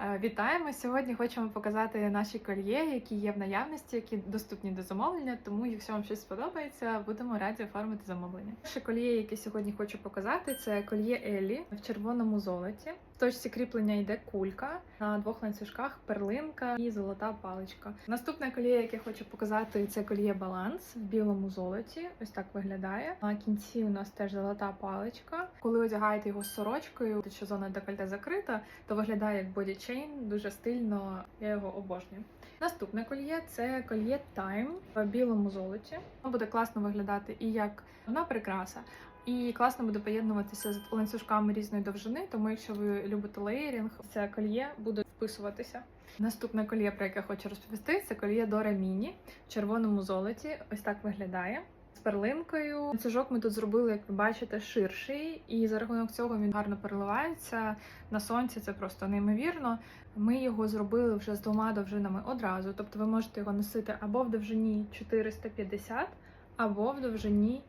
Е, Вітаємо! Сьогодні хочемо показати наші кольє, які є в наявності, які доступні до замовлення. Тому, якщо вам щось сподобається, будемо раді оформити замовлення. Перше кольє, яке сьогодні хочу показати, це кольє Елі в червоному золоті. Точці кріплення йде кулька на двох ланцюжках, перлинка і золота паличка. Наступне кольє, яке хочу показати, це кольє баланс в білому золоті. Ось так виглядає. На кінці у нас теж золота паличка. Коли одягаєте його з сорочкою, що зона декольте закрита, то виглядає як бодічейн, дуже стильно. Я його обожнюю. Наступне кольє це кольє Time в білому золоті. Воно буде класно виглядати і як одна прикраса. І класно буде поєднуватися з ланцюжками різної довжини, тому якщо ви любите леєрінг, це кольє буде вписуватися. Наступне кольє, про яке хочу розповісти, це кольє Дора Міні в червоному золоті. Ось так виглядає. З перлинкою ланцюжок ми тут зробили, як ви бачите, ширший, і за рахунок цього він гарно переливається на сонці. Це просто неймовірно. Ми його зробили вже з двома довжинами одразу. Тобто ви можете його носити або в довжині 450, або в довжині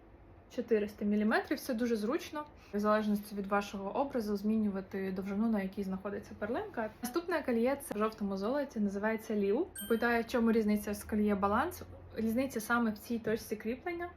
400 мм. Це дуже зручно, в залежності від вашого образу, змінювати довжину, на якій знаходиться перлинка. Наступне кольє це в жовтому золоті, називається Ліл. Питає, в чому різниця з кольє баланс? Різниця саме в цій точці кріплення.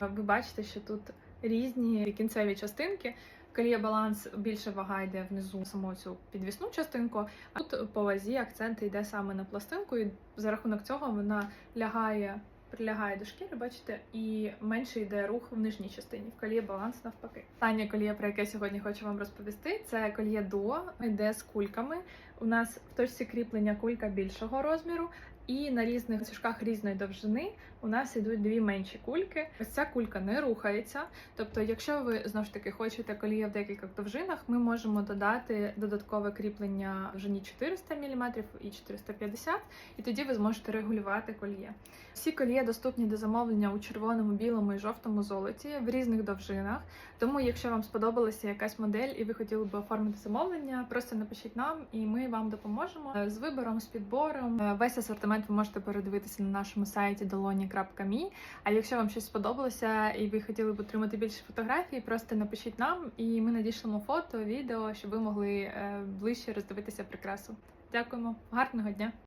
Ви бачите, що тут різні кінцеві частинки. Кольє баланс більше вага йде внизу саму цю підвісну частинку. А тут по вазі акцент йде саме на пластинку, і за рахунок цього вона лягає, прилягає до шкіри, бачите, і менше йде рух в нижній частині. В коліє баланс навпаки. Останнє коліє, про яке сьогодні хочу вам розповісти, це кольє дуо, йде з кульками. У нас в точці кріплення кулька більшого розміру. І на різних цюжках різної довжини у нас йдуть дві менші кульки. Ось ця кулька не рухається. Тобто, якщо ви знову ж таки хочете коліє в декількох довжинах, ми можемо додати додаткове кріплення довжині 400 мм і 450 і тоді ви зможете регулювати кольє. Всі кольє доступні до замовлення у червоному, білому і жовтому золоті в різних довжинах. Тому, якщо вам сподобалася якась модель і ви хотіли би оформити замовлення, просто напишіть нам, і ми вам допоможемо з вибором, з підбором. Весь асортимент ви можете передивитися на нашому сайті doloni.me. А якщо вам щось сподобалося і ви хотіли б отримати більше фотографій, просто напишіть нам, і ми надішлемо фото, відео, щоб ви могли е, ближче роздивитися прикрасу. Дякуємо, гарного дня!